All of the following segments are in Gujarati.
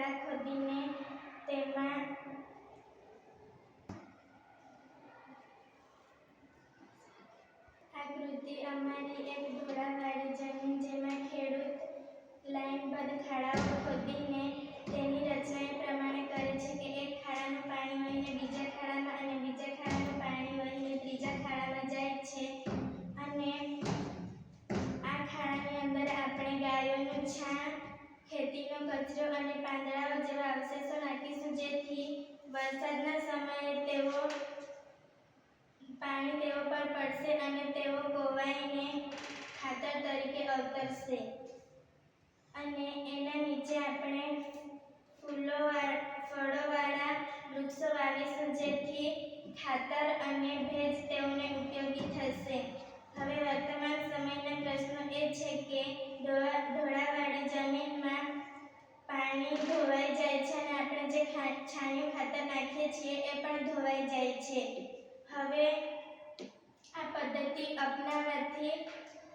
કાળા ખદીને પત્રો અને પાંદડાઓ જેવા અવશેષો નાખીશું જેથી વરસાદના સમયે તેઓ પાણી તેઓ પર પડશે અને તેઓ ગોવાઈને ખાતર તરીકે અવતરશે. અને એના નીચે આપણે ફૂલો ફળોવાળા વૃક્ષો વાવીશું, જેથી ખાતર અને ભેજ તેઓને ઉપયોગી થશે.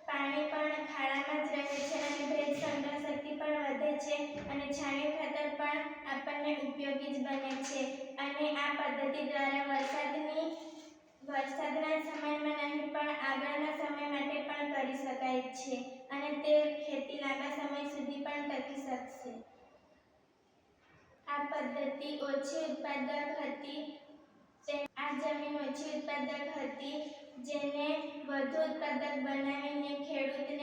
પાણી પણ ખાડામાં જ રહે છે અને ભેજ સંગ્રહ શક્તિ પણ વધે છે અને છાણિયું ખાતર પણ આપણને ઉપયોગી જ બને છે. અને આ પદ્ધતિ દ્વારા વરસાદની, વરસાદના સમયમાં નહીં, પણ આગળના સમય માટે પણ કરી શકાય છે અને તે ખેતી લાંબા સમય સુધી પણ ટકી શકશે. આ પદ્ધતિ ઓછી ઉત્પાદક હતી. જમીન ઓછી ઉત્પાદક હતી જેને વધુ ઉત્પાદક બનાવીને આપી